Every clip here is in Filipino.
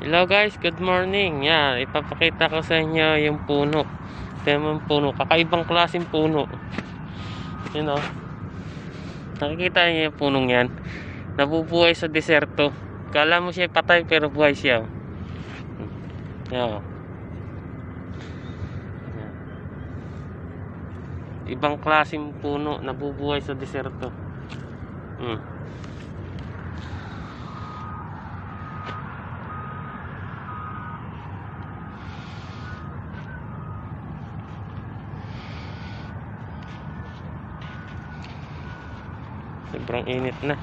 Hello guys, good morning. Yan, ipapakita ko sa inyo yung puno. Yung puno, kakaibang klaseng puno. Yun o. Nakikita niyo yung punong yan. Nabubuhay sa deserto. Kala mo siya patay pero buhay siya. Yan. Ibang klaseng puno nabubuhay sa deserto. Hmm. Sobrang init na.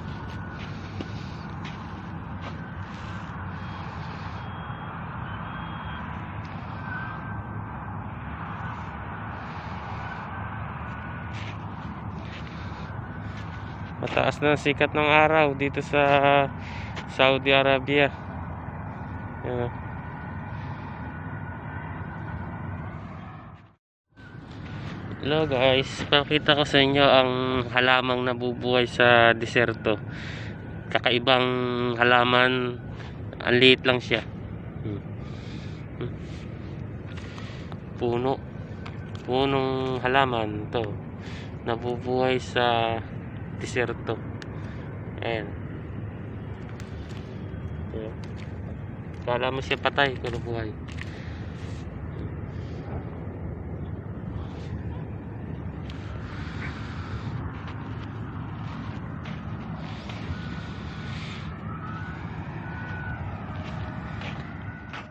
Mataas na sikat ng araw dito sa Saudi Arabia. Yan o. Hello guys, pakita ko sa inyo ang halamang nabubuhay sa deserto. Kakaibang halaman, ang liit lang siya. Hmm. Puno. Punong halaman to. Nabubuhay sa deserto. Ayan. Kala mo siya patay pero buhay.